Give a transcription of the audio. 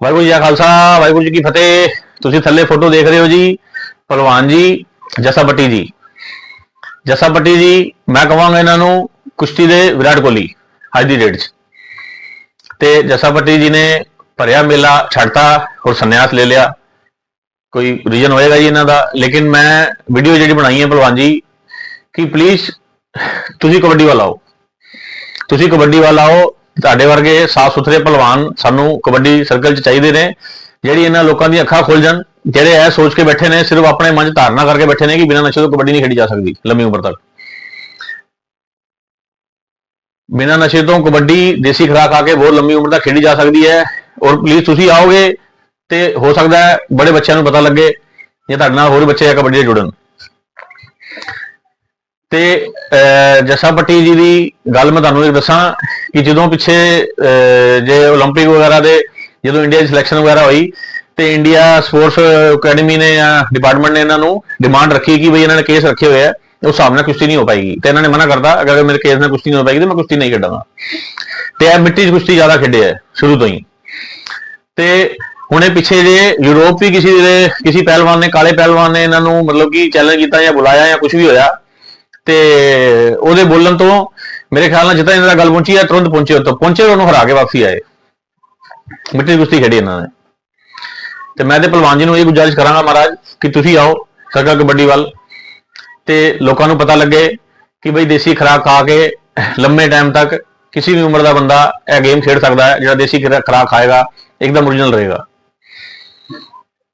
ਵਾਹਿਗੁਰੂ ਜੀ ਕਾ ਖਾਲਸਾ, ਵਾਹਿਗੁਰੂ ਜੀ ਕੀ ਫਤਿਹ। ਤੁਸੀਂ ਥੱਲੇ ਫੋਟੋ ਦੇਖ ਰਹੇ ਹੋ ਜੀ ਪਹਿਲਵਾਨ ਜੀ, ਜੱਸਾ ਬੱਟੀ ਜੀ। ਜੱਸਾ ਬੱਟੀ ਜੀ, ਮੈਂ ਕਹਾਂਗਾ ਇਹਨਾਂ ਨੂੰ ਕੁਸ਼ਤੀ ਦੇ ਵਿਰਾਟ ਕੋਹਲੀ, ਅੱਜ ਦੀ ਡੇਟ 'ਚ। ਤੇ ਜੱਸਾ ਬੱਟੀ ਜੀ ਨੇ ਭਰਿਆ ਮੇਲਾ, ਛੱਡਤਾ, ਹੋਰ ਸੰਨਿਆਸ ਲੈ ਲਿਆ। ਕੋਈ ਰੀਜਨ ਹੋਏਗਾ ਜੀ ਇਹਨਾਂ ਦਾ, ਲੇਕਿਨ ਮੈਂ ਵੀਡੀਓ ਜਿਹੜੀ ਬਣਾਈ ਹੈ ਪਹਿਲਵਾਨ ਜੀ, ਕਿ ਪਲੀਜ਼ ਤੁਸੀਂ ਕਬੱਡੀ ਵੱਲ ਆਓ। ਤੁਸੀਂ ਕਬੱਡੀ ਵੱਲ ਆਓ ਤੁਹਾਡੇ ਵਰਗੇ ਸਾਫ਼ ਸੁਥਰੇ ਪਹਿਲਵਾਨ ਸਾਨੂੰ ਕਬੱਡੀ ਸਰਕਲ 'ਚ ਚਾਹੀਦੇ ਨੇ, ਜਿਹੜੀ ਇਹਨਾਂ ਲੋਕਾਂ ਦੀਆਂ ਅੱਖਾਂ ਖੁੱਲ ਜਾਣ, ਜਿਹੜੇ ਇਹ ਸੋਚ ਕੇ ਬੈਠੇ ਨੇ, ਸਿਰਫ ਆਪਣੇ ਮਨ 'ਚ ਧਾਰਨਾ ਕਰਕੇ ਬੈਠੇ ਨੇ ਕਿ ਬਿਨਾਂ ਨਸ਼ੇ ਤੋਂ ਕਬੱਡੀ ਨਹੀਂ ਖੇਡੀ ਜਾ ਸਕਦੀ, ਲੰਮੀ ਉਮਰ ਤੱਕ। ਬਿਨਾਂ ਨਸ਼ੇ ਤੋਂ ਕਬੱਡੀ ਦੇਸੀ ਖੁਰਾਕ ਆ ਕੇ ਬਹੁਤ ਲੰਮੀ ਉਮਰ ਤੱਕ ਖੇਡੀ ਜਾ ਸਕਦੀ ਹੈ, ਔਰ ਪਲੀਜ਼ ਤੁਸੀਂ ਆਓਗੇ ਤੇ ਹੋ ਸਕਦਾ ਹੈ ਬੜੇ ਬੱਚਿਆਂ ਨੂੰ ਪਤਾ ਲੱਗੇ, ਜਾਂ ਤੁਹਾਡੇ ਨਾਲ ਹੋਰ ਬੱਚੇ ਆ ਕਬੱਡੀ ਨਾਲ ਜੁੜਨ। ਤੇ ਅਹ, ਜੱਸਾ ਪੱਟੀ ਜੀ ਦੀ ਗੱਲ ਮੈਂ ਤੁਹਾਨੂੰ ਇਹ ਦੱਸਾਂ ਕਿ ਜਦੋਂ ਪਿੱਛੇ ਅਹ, ਜੇ 올림픽 ਵਗੈਰਾ ਦੇ ਜਦੋਂ ਇੰਡੀਆ ਦੀ ਸਿਲੈਕਸ਼ਨ ਵਗੈਰਾ ਹੋਈ ਤੇ ਇੰਡੀਆ ਸਪੋਰਟਸ ਅਕੈਡਮੀ ਨੇ ਜਾਂ ਡਿਪਾਰਟਮੈਂਟ ਨੇ ਇਹਨਾਂ ਨੂੰ ਡਿਮਾਂਡ ਰੱਖੀ ਕਿ ਬਈ ਇਹਨਾਂ ਨੇ ਕੇਸ ਰੱਖੇ ਹੋਏ ਆ ਉਸ ਹਿਸਾਬ ਨਾਲ ਕੁਸ਼ਤੀ ਨਹੀਂ ਹੋ ਪਾਏਗੀ ਤੇ ਇਹਨਾਂ ਨੇ ਮਨਾ ਕਰਤਾ ਅਗਰ ਮੇਰੇ ਕੇਸ ਨਾਲ ਕੁਸ਼ਤੀ ਨਹੀਂ ਹੋ ਪਾਏਗੀ ਤੇ ਮੈਂ ਕੁਸ਼ਤੀ ਨਹੀਂ ਖੇਡਾਂਗਾ ਤੇ ਇਹ ਮਿੱਟੀ 'ਚ ਕੁਸ਼ਤੀ ਜ਼ਿਆਦਾ ਖੇਡਿਆ ਹੈ ਸ਼ੁਰੂ ਤੋਂ ਹੀ ਤੇ ਹੁਣੇ ਪਿੱਛੇ ਜੇ ਯੂਰਪ ਵੀ ਕਿਸੇ ਦੇ ਕਿਸੇ ਪਹਿਲਵਾਨ ਨੇ ਕਾਲੇ ਪਹਿਲਵਾਨ ਨੇ ਇਹਨਾਂ ਨੂੰ ਮਤਲਬ ਕਿ ਚੈਲੰਜ ਕੀਤਾ ਜਾਂ ਬੁਲਾਇਆ ਜਾਂ ਕੁਝ ਵੀ ਹੋਇਆ ਤੇ ਉਹਦੇ ਬੋਲਣ ਤੋਂ ਮੇਰੇ ਖਿਆਲ ਨਾਲ ਜਿੱਦਾਂ ਇਹਨਾਂ ਦਾ ਗੱਲ ਪਹੁੰਚੀ ਹੈ ਤੁਰੰਤ ਪਹੁੰਚੇ ਉੱਤੋਂ ਪਹੁੰਚੇ ਉਹਨੂੰ ਹਰਾ ਕੇ ਵਾਪਸੀ ਆਏ। ਮਿੱਟੀ ਦੀ ਕੁਸ਼ਤੀ ਖੇਡੀ ਇਹਨਾਂ ਨੇ। ਤੇ ਮੈਂ ਤੇ ਪਹਿਲਵਾਨ ਜੀ ਨੂੰ ਇਹ ਗੁਜ਼ਾਰਿਸ਼ ਕਰਾਂਗਾ ਮਹਾਰਾਜ ਕਿ ਤੁਸੀਂ ਆਓ ਸਰਕਲ ਕਬੱਡੀ ਵੱਲ। ਤੇ ਲੋਕਾਂ ਨੂੰ ਪਤਾ ਲੱਗੇ ਕਿ ਬਈ ਦੇਸੀ ਖੁਰਾਕ ਖਾ ਕੇ ਲੰਮੇ ਟਾਈਮ ਤੱਕ ਕਿਸੇ ਵੀ ਉਮਰ ਦਾ ਬੰਦਾ ਇਹ ਗੇਮ ਖੇਡ ਸਕਦਾ ਹੈ, ਜਿਹੜਾ ਦੇਸੀ ਖੁਰਾ- ਖੁਰਾਕ ਖਾਏਗਾ, ਇੱਕਦਮ ਓਰੀਜਨਲ ਰਹੇਗਾ।